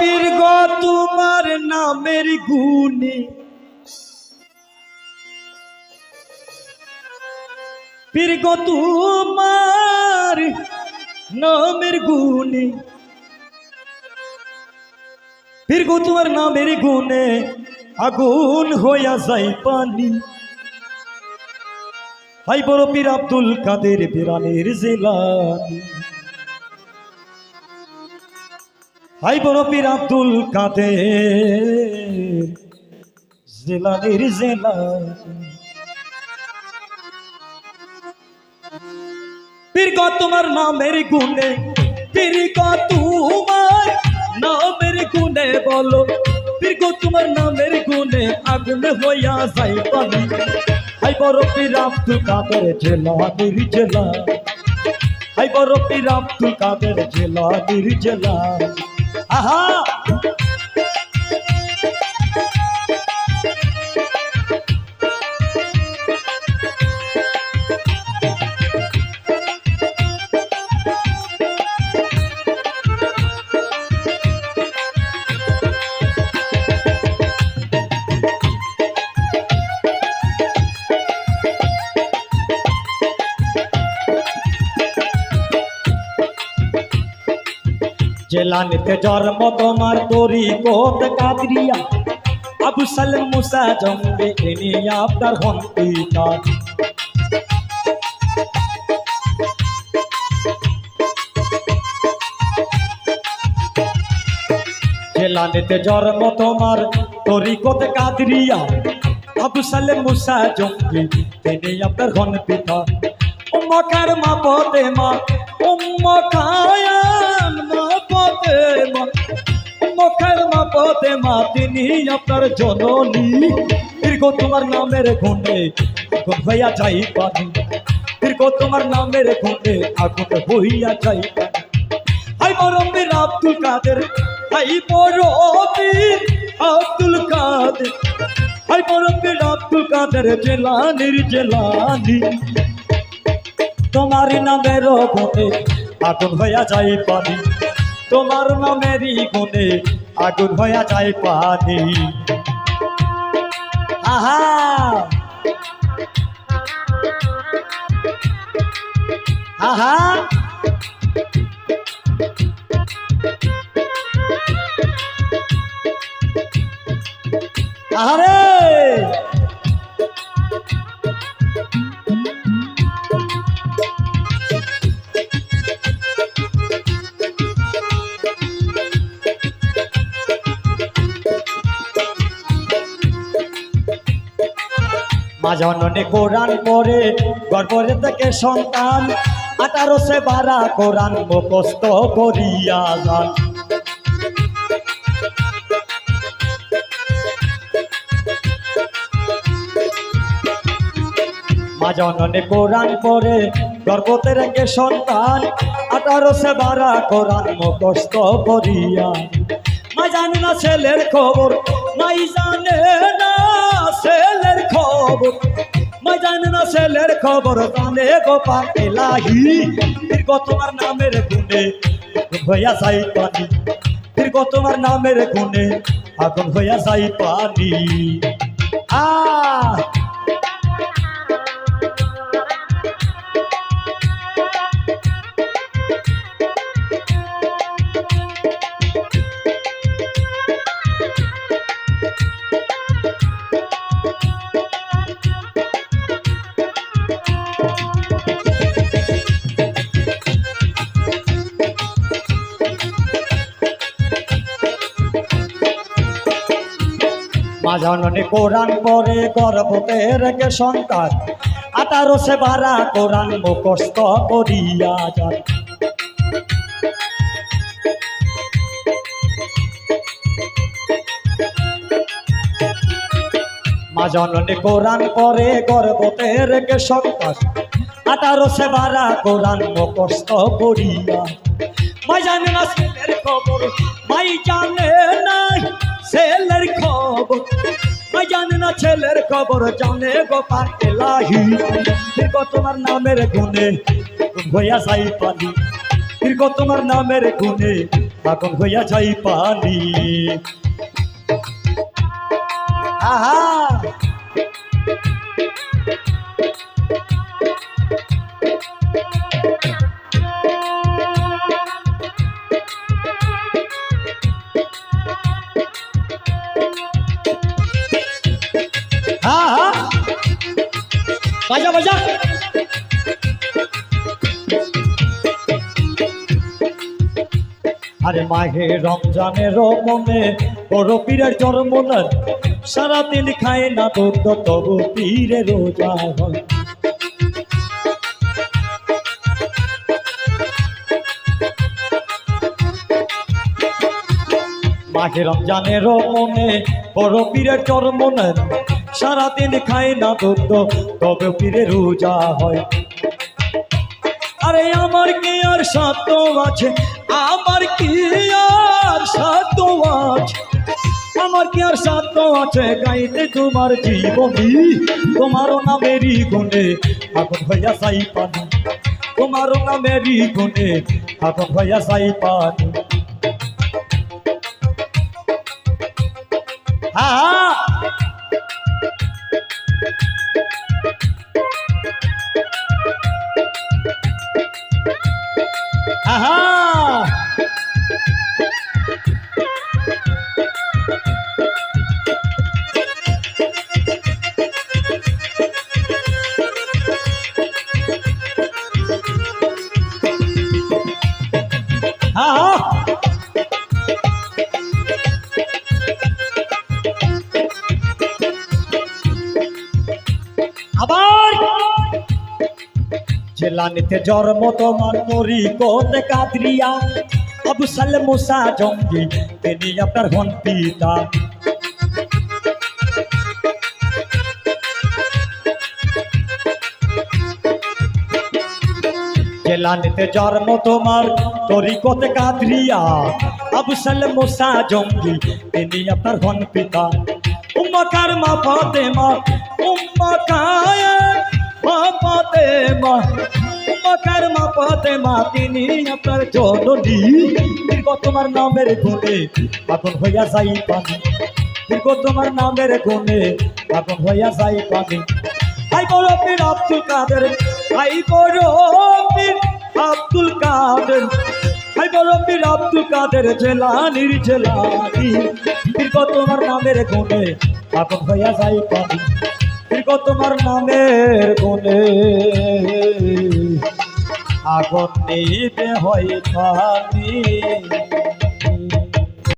পীর গ, তোমার নামের গুণে। পীর গ, তোমার নামের গুণে। পীর গো, তোমার নামের গুণে আগুন হইয়া যায় পানি। হাই বড় পীর আব্দুল কাদের বিরানের জেলানি। হাই বড় পীর আব্দুল কাদের। জেলানির জেলানি পীর তোমার নামের গুণে, পীর গো, তোমার নামের গুণে বলো। পীর তোমার নামের গুণে আগুন হইয়া যাই পানি হাই বড় পীর আব্দুল কাদের জেলা জেলা। হাই বড় পীর আব্দুল কাদের জেলা জেলা। আহা জেলানিতে জন্ম তোমার তরি কোত কাদরিয়া। আবু সালেম মুসা জম্বে এনে আপনার হন পিতা জেলানিতে জন্ম তোমার তরি কোত কাদরিয়া, আবু সালেম মুসা জম্বে এনে আপনার উম্মকার মা পদে মা উম্মকায়ান মা পদে মা উম্মকার মা তিনি আপনার জননী। দীর্ঘ তোমার নামের হইয়া যাই পানি দীর্ঘ তোমার নামের আগুন হইয়া যাই হাই আব্দুল কাদের হাই বরম্বীর আব্দুল কাদের। হাই বরম্বীর আব্দুল কাদের জেলানির জেলানি। তোমার নামের গুণে আগুন হইয়া যায় পানি তোমার নামেরই গুণে আগুন হইয়া যায় পানি। আহা! আহা! আহারে! মা কোরআন পড়ে, গর্ভরে থেকে সন্তান, আঠারো সে বারা কোরআন মুখস্ত করিয়া যান। কোরআন গর্ভতে রেখে সন্তান, আঠারো সে বারা কোরআন মুখস্ত করিয়া মা জানে না ছেলের খবর, মাই জানে না ছেলের খবর? মা জানে না ছেলের খবর জানে গোপাল এলাহি দীর্ঘ তোমার নামের গুণে হইয়া যাই পানি। দীর্ঘ তোমার নামের গুণে আগুন হইয়া যাই পানি। আ মাঝাননে কোরআন পরে গর্ভতে রেখে সন্তান। আঠারো সে বারা কোরআন মুখস্ত করিয়া যান। মাজননে কোরআন পরে গর্ভতে রেখে সন্তান। আঠারো সে বারা কোরআন মুখস্ত করিয়া মাই জানে না খবর মাই জানে ছেলের খবর জানে গো এলাহি দীর্ঘ তোমার নামের গুণে হইয়া যাই পানি। দীর্ঘ তোমার নামের গুণে, পাগল হইয়া যাই পানি। আহা! বাজা বাজা। আরে মাঘে রমজানের মনে, বড় পীরের জন্মনার সারাদিন খায় না দুধ, তবু পীরে রোজা হয়। মাঘে রমজানের মনে, বড় পীরের চরমনের সারাদিন খায় না দুধ, তবে পীরে রোজা হয়। আরে আমার কি আর সাধ্য আছে? আমার কি আর সাধ্য আছে? আমার কি আর সাধ্য আছে গাইতে তোমার জীবনী? তোমারও নামেরই গুণে আগুন হইয়া সাই পানি। তোমারও নামেরই গুণে আগুন হইয়া সাই পানি। হ্যাঁ জেলানিতে জন্ম তোমার তরি কোন কাদরিয়া? আবু সালে মুসা জঙ্গি, তিনি আপনার হন পিতা। জেলানিতে জন্ম তোমার তরিকতে কাদরিয়া? আবু সালে মুসা জঙ্গি, তিনি আপনার হন পিতা। উম্মাকার মা ফাতেমা উম্মা কায় মা ফাতেমা। উম্মাকার মা ফাতেমা তিনি আপনার জননী। দীর্ঘ তোমার নামের গুণে আগুন হইয়া যাই পানি দীর্ঘ তোমার নামের গুণে আগুন হইয়া যাই পানি আই বড় পীর আব্দুল কাদের আই বড় পীর আব্দুল কাদের। আই বড় পীর আব্দুল কাদের জেলানির জেলানি। দীর্ঘ তোমার নামের গুণে আগুন হইয়া যাই পানি দীর্ঘ তোমার নামের গুণে আগুন নিবে হয় পানি